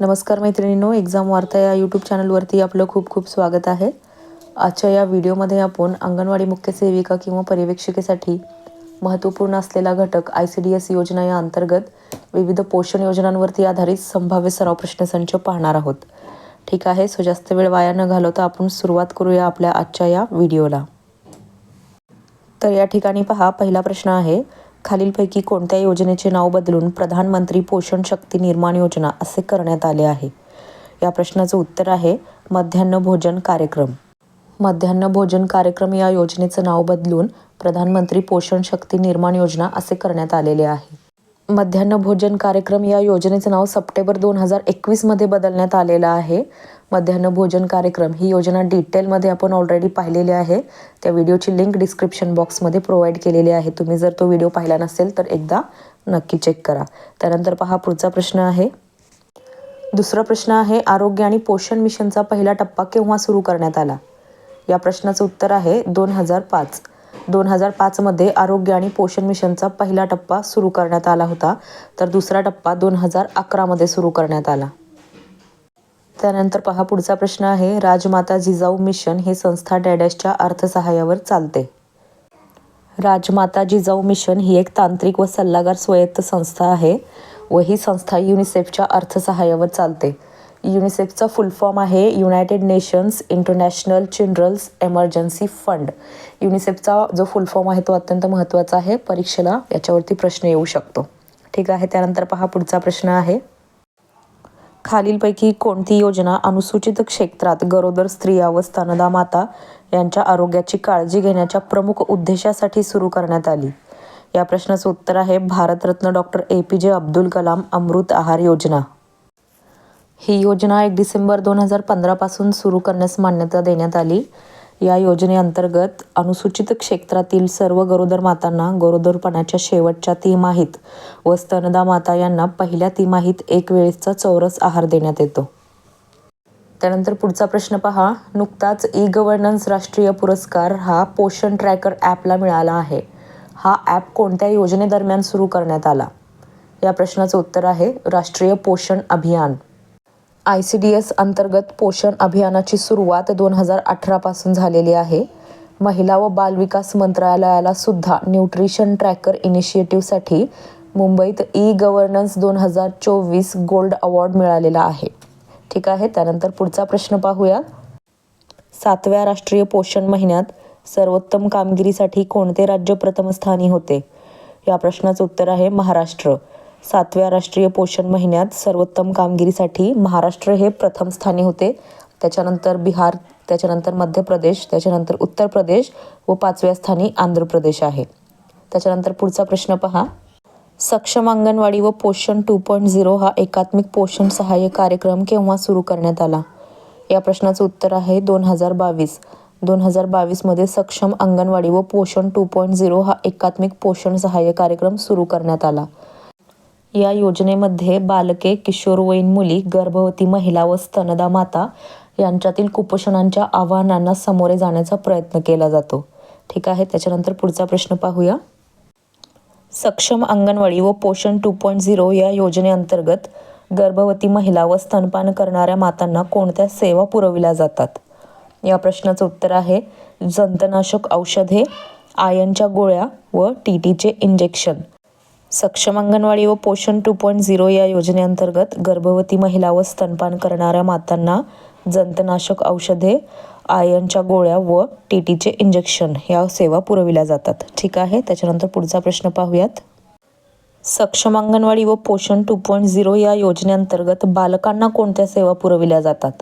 नमस्कार मैत्रिणींनो एक्झाम वार्ता या यूट्यूब चॅनलवरती आपलं खूप खूप स्वागत आहे. आजच्या या व्हिडिओमध्ये आपण अंगणवाडी मुख्य सेविका किंवा पर्यवेक्षिकेसाठी महत्त्वपूर्ण असलेला घटक आय सी डी एस योजना या अंतर्गत विविध पोषण योजनांवरती आधारित संभाव्य सराव प्रश्नसंच पाहणार आहोत. ठीक आहे सो जास्त वेळ वाया न घालवता आपण सुरुवात करूया आपल्या आजच्या या व्हिडिओला तर या ठिकाणी पहा पहिला प्रश्न आहे खालीलपैकी कोणत्या योजनेचे नाव बदलून प्रधानमंत्री पोषण शक्ती निर्माण योजना असे करण्यात आले आहे. या प्रश्नाचं उत्तर आहे मध्यान्ह भोजन कार्यक्रम. मध्यान्ह भोजन कार्यक्रम या योजनेचं नाव बदलून प्रधानमंत्री पोषण शक्ती निर्माण योजना असे करण्यात आलेले आहे. मध्यान्ह भोजन कार्यक्रम या योजनेचं नाव सप्टेंबर दोन हजार एकवीसमध्ये बदलण्यात आलेलं आहे. मध्यान्ह भोजन कार्यक्रम ही योजना डिटेलमध्ये आपण ऑलरेडी पाहिलेली आहे. त्या व्हिडिओची लिंक डिस्क्रिप्शन बॉक्समध्ये प्रोव्हाइड केलेली आहे. तुम्ही जर तो व्हिडिओ पाहिला नसेल तर एकदा नक्की चेक करा. त्यानंतर पहा पुढचा प्रश्न आहे. दुसरा प्रश्न आहे आरोग्य आणि पोषण मिशनचा पहिला टप्पा केव्हा सुरू करण्यात आला? या प्रश्नाचं उत्तर आहे दोन हजार पाच. दोन हजार पाचमध्ये आरोग्य आणि पोषण मिशनचा पहिला टप्पा सुरू करण्यात आला होता. तर दुसरा टप्पा दोन हजार अकरामध्ये सुरू करण्यात आला. त्यानंतर पहा पुढचा प्रश्न आहे राजमाता जिजाऊ मिशन ही संस्था डॅडॅशच्या अर्थसहाय्यावर चालते. राजमाता जिजाऊ मिशन ही एक तांत्रिक व सल्लागार स्वायत्त संस्था आहे व ही संस्था युनिसेफच्या अर्थसहाय्यावर चालते. युनिसेफचा फुल फॉर्म आहे united nations international children's emergency fund. युनिसेफचा जो फुल फॉर्म आहे तो अत्यंत महत्त्वाचा आहे. परीक्षेला याच्यावरती प्रश्न येऊ शकतो. ठीक आहे त्यानंतर पहा पुढचा प्रश्न आहे. खालीलपैकी कोणती योजना अनुसूचित क्षेत्रात गरोदर स्त्रिया व स्तनदा माता यांच्या आरोग्याची काळजी घेण्याच्या प्रमुख उद्देशासाठी सुरू करण्यात आली? या प्रश्नाचं उत्तर आहे भारतरत्न डॉक्टर ए पी जे अब्दुल कलाम अमृत आहार योजना. ही योजना एक डिसेंबर दोन हजार पंधरापासून सुरू करण्यास मान्यता देण्यात आली. या योजनेअंतर्गत अनुसूचित क्षेत्रातील सर्व गरोदर मातांना गरोदरपणाच्या शेवटच्या तिमाहीत व स्तनदा माता यांना पहिल्या तिमाहीत एक वेळेसचा चौरस आहार देण्यात येतो. त्यानंतर पुढचा प्रश्न पहा. नुकताच ई गव्हर्नन्स राष्ट्रीय पुरस्कार हा पोषण ट्रॅकर ॲपला मिळाला आहे. हा ॲप कोणत्या योजनेदरम्यान सुरू करण्यात आला? या प्रश्नाचं उत्तर आहे राष्ट्रीय पोषण अभियान. आय सी डी एस अंतर्गत पोषण अभियानाची सुरुवात दोन हजार अठरापासून झालेली आहे. महिला व बालविकास मंत्रालयाला सुद्धा न्यूट्रिशन ट्रॅकर इनिशिएटिव्हसाठी मुंबईत ई गव्हर्नन्स दोन हजार चोवीस गोल्ड अवॉर्ड मिळालेला आहे. ठीक आहे त्यानंतर पुढचा प्रश्न पाहूया. सातव्या राष्ट्रीय पोषण महिन्यात सर्वोत्तम कामगिरीसाठी कोणते राज्य प्रथमस्थानी होते? या प्रश्नाचं उत्तर आहे महाराष्ट्र. सातव्या राष्ट्रीय पोषण महिन्यात सर्वोत्तम कामगिरीसाठी महाराष्ट्र हे प्रथम स्थानी होते. त्याच्यानंतर बिहार त्याच्यानंतर मध्य प्रदेश त्याच्यानंतर उत्तर प्रदेश व पाचव्या स्थानी आंध्र प्रदेश आहे. त्याच्यानंतर पुढचा प्रश्न पहा. सक्षम अंगणवाडी व पोषण टू पॉईंट झिरो हा एकात्मिक पोषण सहाय्य कार्यक्रम केव्हा सुरू करण्यात आला? या प्रश्नाचं उत्तर आहे दोन हजार बावीस. दोन हजार बावीसमध्ये सक्षम अंगणवाडी व पोषण टू पॉईंट झिरो हा एकात्मिक पोषण सहाय्य कार्यक्रम सुरू करण्यात आला. या योजनेमध्ये बालके किशोरवयीन मुली गर्भवती महिला व स्तनदा माता यांच्यातील कुपोषणांच्या आव्हानांना सामोरे जाण्याचा प्रयत्न केला जातो. ठीक आहे त्याच्यानंतर पुढचा प्रश्न पाहूया. सक्षम अंगणवाडी व पोषण टू पॉईंट झिरो या योजनेअंतर्गत गर्भवती महिला व स्तनपान करणाऱ्या मातांना कोणत्या सेवा पुरविल्या जातात? या प्रश्नाचं उत्तर आहे जंतनाशक औषधे आयनच्या गोळ्या व टी टीचे इंजेक्शन. सक्षम अंगणवाडी व पोषण टू पॉईंट झिरो या योजनेअंतर्गत गर्भवती महिला व स्तनपान करणाऱ्या मातांना जंतनाशक औषधे आयनच्या गोळ्या व टी टीचे इंजेक्शन या सेवा पुरविल्या जातात. ठीक आहे त्याच्यानंतर पुढचा प्रश्न पाहूयात. सक्षम अंगणवाडी व पोषण टू पॉईंट झिरो या योजनेअंतर्गत बालकांना कोणत्या सेवा पुरविल्या जातात?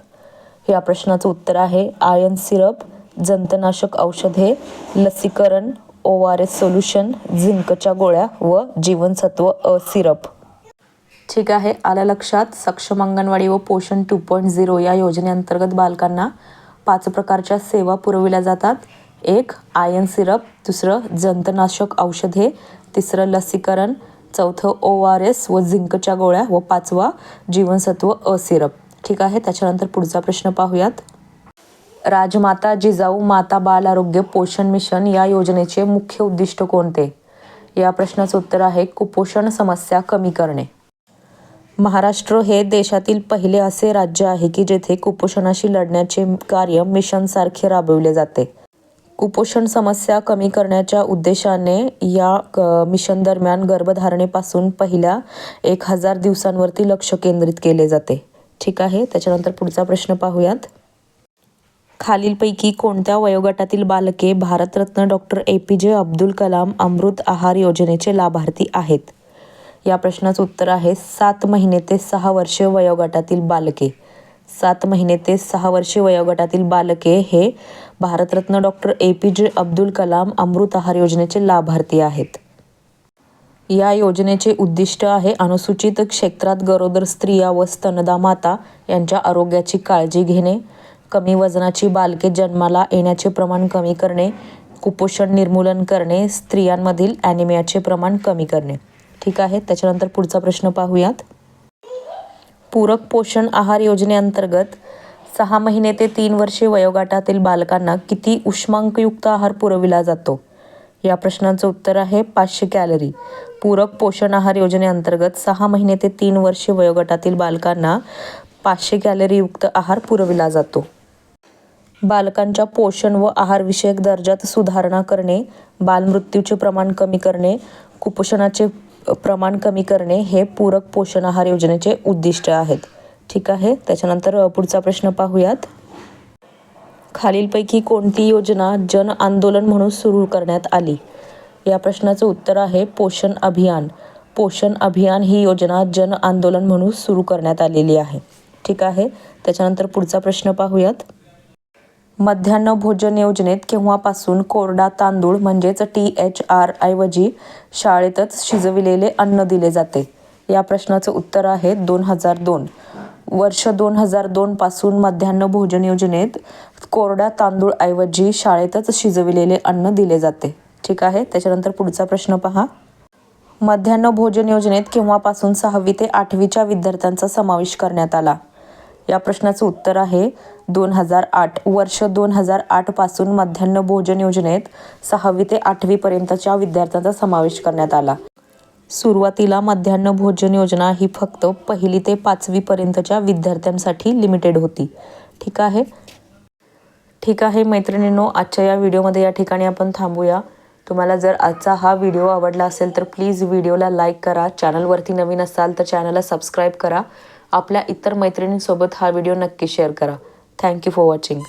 या प्रश्नाचं उत्तर आहे आयन सिरप जंतनाशक औषधे लसीकरण ओ आर एस सोल्युशन झिंकच्या गोळ्या व जीवनसत्व अ सिरप. ठीक आहे आल्या लक्षात. सक्षम अंगणवाडी व पोषण टू पॉईंट झिरो या योजनेअंतर्गत बालकांना पाच प्रकारच्या सेवा पुरविल्या जातात. एक आयन सिरप. दुसरं जंतनाशक औषधे तिसरं लसीकरण. चौथं ओ आर एस व झिंकच्या गोळ्या व पाचवा जीवनसत्व अ सिरप. ठीक आहे त्याच्यानंतर पुढचा प्रश्न पाहूयात. राजमाता जिजाऊ माता बाल आरोग्य पोषण मिशन या योजनेचे मुख्य उद्दिष्ट कोणते? या प्रश्नाचं उत्तर आहे कुपोषण समस्या कमी करणे. महाराष्ट्र हे देशातील पहिले असे राज्य आहे की जेथे कुपोषणाशी लढण्याचे कार्य मिशनसारखे राबविले जाते. कुपोषण समस्या कमी करण्याच्या उद्देशाने या क- मिशन दरम्यान गर्भधारणेपासून पहिल्या एक हजार दिवसांवरती लक्ष केंद्रित केले जाते. ठीक आहे त्याच्यानंतर पुढचा प्रश्न पाहूयात. खालीलपैकी कोणत्या वयोगटातील बालके भारतरत्न डॉक्टर ए. पी. जे. अब्दुल कलाम अमृत आहार योजनेचे लाभार्थी आहेत? या प्रश्नाचं उत्तर आहे सात महिने ते सहा वर्षे वयोगटातील बालके. सात महिने ते सहा वर्षे वयोगटातील बालके हे भारतरत्न डॉक्टर ए. पी. जे. अब्दुल कलाम अमृत आहार योजनेचे लाभार्थी आहेत. या योजनेचे उद्दिष्ट आहे अनुसूचित क्षेत्रात गरोदर स्त्रिया व स्तनदा माता यांच्या आरोग्याची काळजी घेणे. कमी वजनाची बालके जन्माला येण्याचे प्रमाण कमी करणे कुपोषण निर्मूलन करणे स्त्रियांमधील ॲनिमियाचे प्रमाण कमी करणे. ठीक आहे त्याच्यानंतर पुढचा प्रश्न पाहूयात. पूरक पोषण आहार योजनेअंतर्गत सहा महिने ते तीन वर्षे वयोगटातील बालकांना किती उष्मांकयुक्त आहार पुरविला जातो? या प्रश्नाचं उत्तर आहे पाचशे कॅलरी. पूरक पोषण आहार योजनेअंतर्गत सहा महिने ते तीन वर्षे वयोगटातील बालकांना पाचशे कॅलरीयुक्त आहार पुरविला जातो. बालकांच्या पोषण व आहारविषयक दर्जात सुधारणा करणे बालमृत्यूचे प्रमाण कमी करणे कुपोषणाचे प्रमाण कमी करणे हे पूरक पोषण आहार योजनेचे उद्दिष्ट आहेत. ठीक आहे त्याच्यानंतर पुढचा प्रश्न पाहूयात. खालीलपैकी कोणती योजना जन आंदोलन म्हणून सुरू करण्यात आली? या प्रश्नाचं उत्तर आहे पोषण अभियान. पोषण अभियान ही योजना जन आंदोलन म्हणून सुरू करण्यात आलेली आहे. ठीक आहे त्याच्यानंतर पुढचा प्रश्न पाहूयात. मध्यान्ह भोजन योजनेत केव्हापासून कोरडा तांदूळ म्हणजेच टी एच आर ऐवजी शाळेतच शिजविलेले अन्न दिले जाते? या प्रश्नाचं उत्तर आहे दोन हजार दोन. वर्ष दोन हजार दोनपासून मध्यान्ह भोजन योजनेत कोरडा तांदूळ ऐवजी शाळेतच शिजविलेले अन्न दिले जाते. ठीक आहे त्याच्यानंतर पुढचा प्रश्न पहा. मध्यान्ह भोजन योजनेत केव्हापासून सहावी ते आठवीच्या विद्यार्थ्यांचा समावेश करण्यात आला? या प्रश्नाचं उत्तर आहे. दोन हजार आठ वर्ष दोन हजार आठपासून मध्यान्ह भोजन योजनेत सहावी ते आठवीपर्यंतच्या विद्यार्थ्यांचा समावेश करण्यात आला. सुरुवातीला मध्यान्ह भोजन योजना ही फक्त पहिली ते पाचवीपर्यंतच्या विद्यार्थ्यांसाठी लिमिटेड होती. ठीक आहे? ठीक आहे मैत्रिणींनो आजच्या या व्हिडिओमध्ये या ठिकाणी आपण थांबूया. तुम्हाला जर आजचा हा व्हिडिओ आवडला असेल तर प्लीज व्हिडिओला लाईक करा. चॅनलवरती नवीन असाल तर चॅनलला सबस्क्राईब करा. आपल्या इतर मैत्रिणींसोबत हा व्हिडिओ नक्की शेअर करा. Thank you for watching